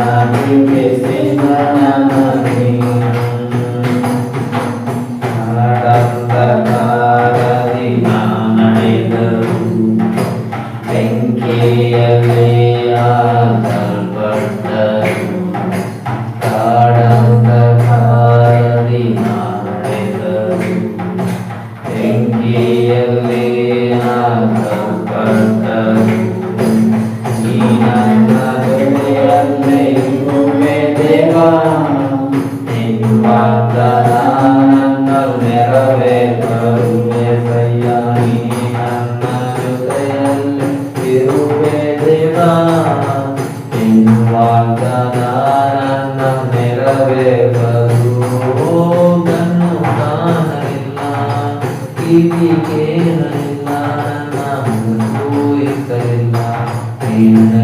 Amen. ವಾಗ್ದಾನ ನೆರವೇರದು ಹೋಗನ್ನು ಕಾಣಲಿಲ್ಲ ಕಿವಿ ಕೇಳಲಿಲ್ಲ ನನ್ನ ಊಹಿಸಲಿಲ್ಲ ನಿನ್ನ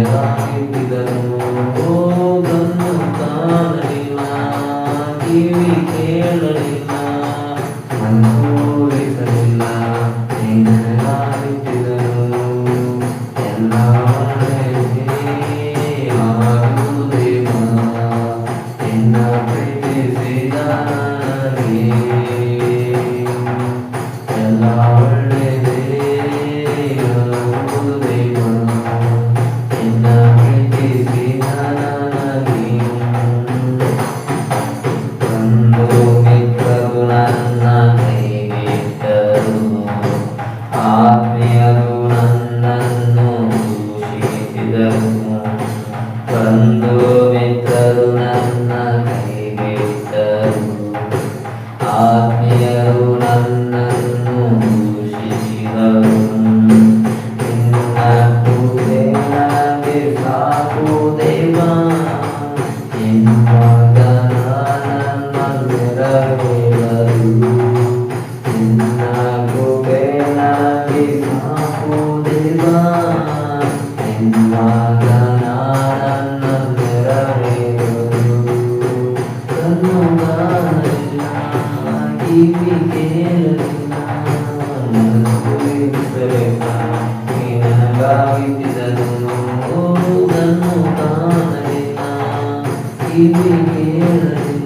ಆತ್ಮೀಯರು ನನ್ನನ್ನು ದೂಷಿಸಿದರು ಬಂಧು ಮಿತ್ರರು ನನ್ನ ಕೈಬಿಟ್ಟರು ಆ began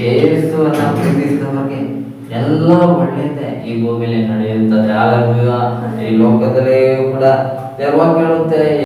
ಯೇಸುವನ್ನ ಪ್ರೀತಿಸಿದವರಿಗೆ ಎಲ್ಲ ಒಳ್ಳೆಯದೇ ಈ ಭೂಮಿಯಲ್ಲಿ ನಡೆಯುತ್ತದೆ ಆಗ ಈ ಲೋಕದಲ್ಲಿ ಕೂಡ ತೆರವಾಗಿ ಕೇಳುತ್ತೆ